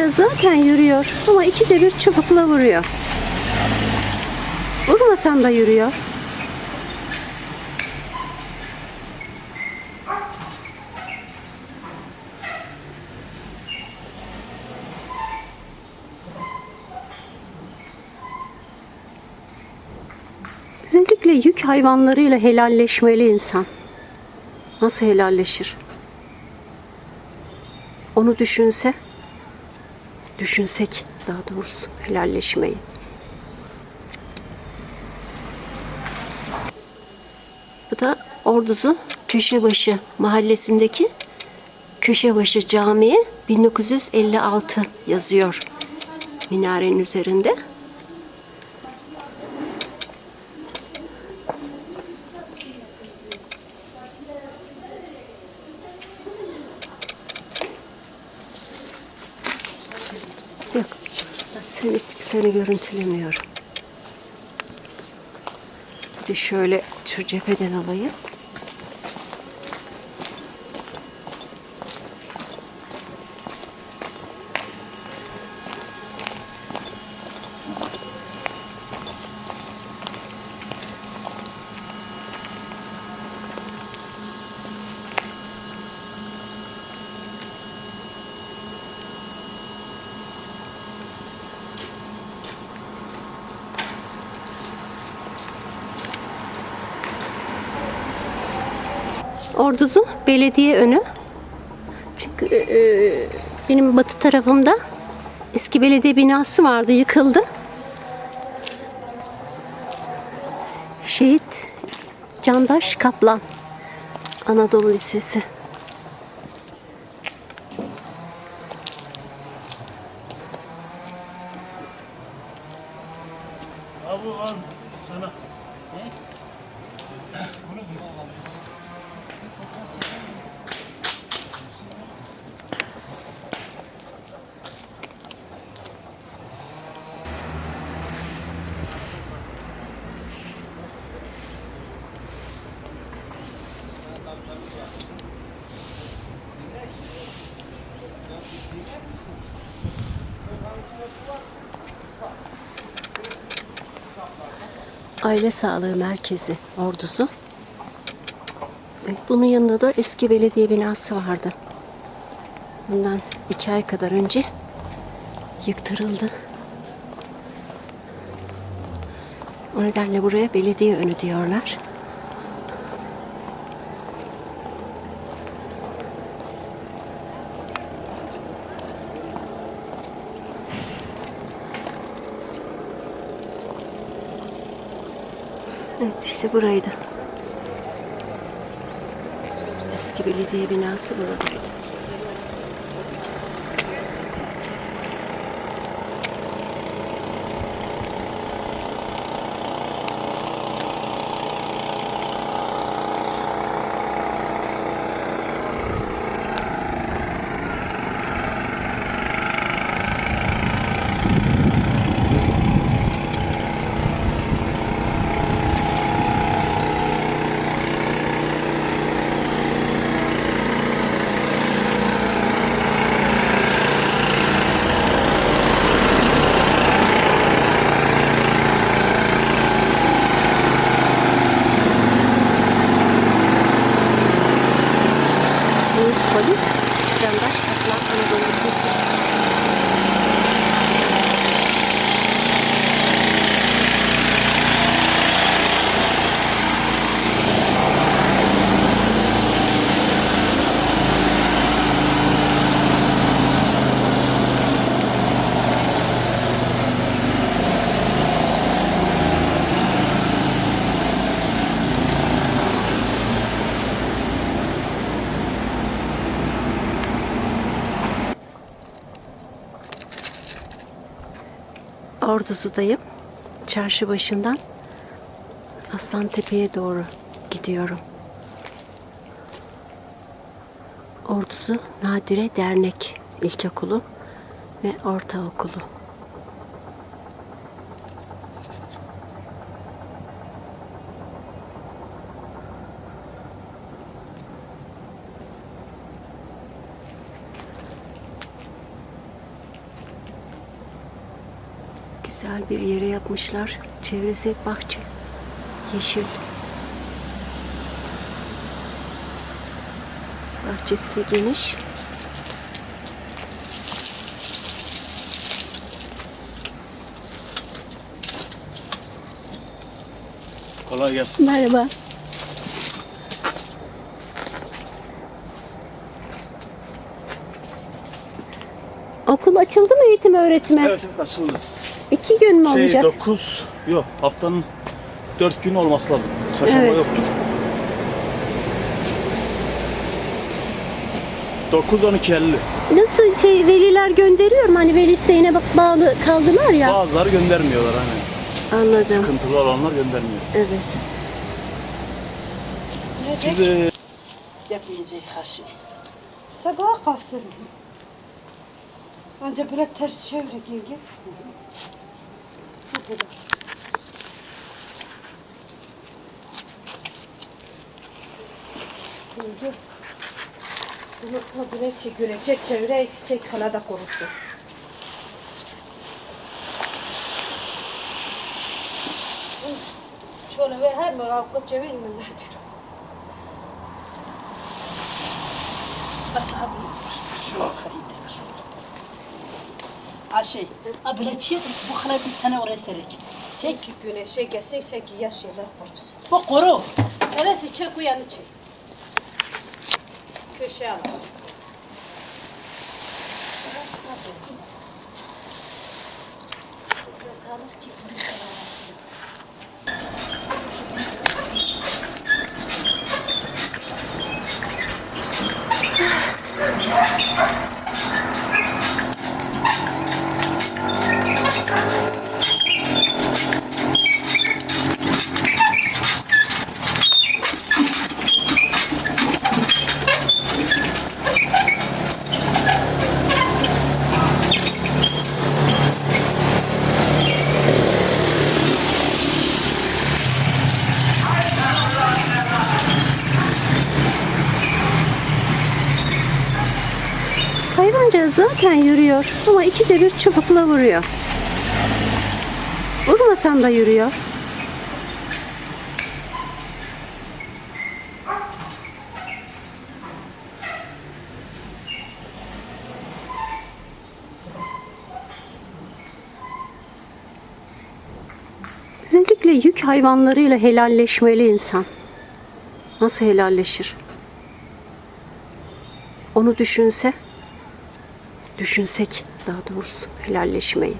zaten yürüyor ama ikide bir çubukla vuruyor. Vurmasan da yürüyor. Özellikle yük hayvanlarıyla helalleşmeli insan. Nasıl helalleşir? Onu düşünse, düşünsek daha doğrusu helalleşmeyi. Bu da Orduzu Köşebaşı mahallesindeki Köşebaşı Camii 1956 yazıyor minarenin üzerinde. Yok seni, seni görüntülemiyorum. Bir de şöyle şu cepheden alayım. Orduzu belediye önü. Çünkü e, e, benim batı tarafımda eski belediye binası vardı, yıkıldı. Şehit Candaş Kaplan Anadolu Lisesi. Abi al sana. Aile Sağlığı Merkezi ordusu. Bunun yanında da eski belediye binası vardı. Bundan iki ay kadar önce yıktırıldı. O nedenle buraya belediye önü diyorlar. Evet işte buraydı. Eski belediye binası buradaydı. Şehit polis Candaş Kaplan Anadolu Lisesi. Orduzu'dayım. Çarşı başından Aslantepe'ye doğru gidiyorum. Orduzu Nadire Dernek İlkokulu ve Ortaokulu. Güzel bir yere yapmışlar. Çevresi bahçe. Yeşil. Bahçesi de geniş. Kolay gelsin. Merhaba. Okul açıldı mı eğitim öğretime? Evet evet açıldı. İki gün mü Şey olacak? 9 yok haftanın 4 gün olması lazım. Çarşamba Evet. yoktur. 9 12 50. Nasıl şey veliler gönderiyor mu? Hani veli isteğine bak bağlı kaldılar ya. Bazıları göndermiyorlar hani. Anladım. Sıkıntılı olanlar göndermiyor. Evet. Siz e, yapmayacak haşim. Sabaha kalsın. Önce böyle ters çevre gel. Şimdi bunu çek, güneşe çevre sekhala da korusun. Şöyle ve her mevkı çevireyim ben de diyorum. Asla şu kayıt. Abla çiğdir. Bu kadar bir tane oraya serek. Çek. Ki güneşe gelseyse ki yaş yerler korusun. Bu koru. Neresi çek uyanı çek. Köşe al. Biraz alır ki bunu zaten yürüyor ama ikide bir çubukla vuruyor. Vurmasan da yürüyor. Özellikle yük hayvanlarıyla helalleşmeli insan. Nasıl helalleşir? Onu düşünse, düşünsek daha doğrusu helalleşmeyi.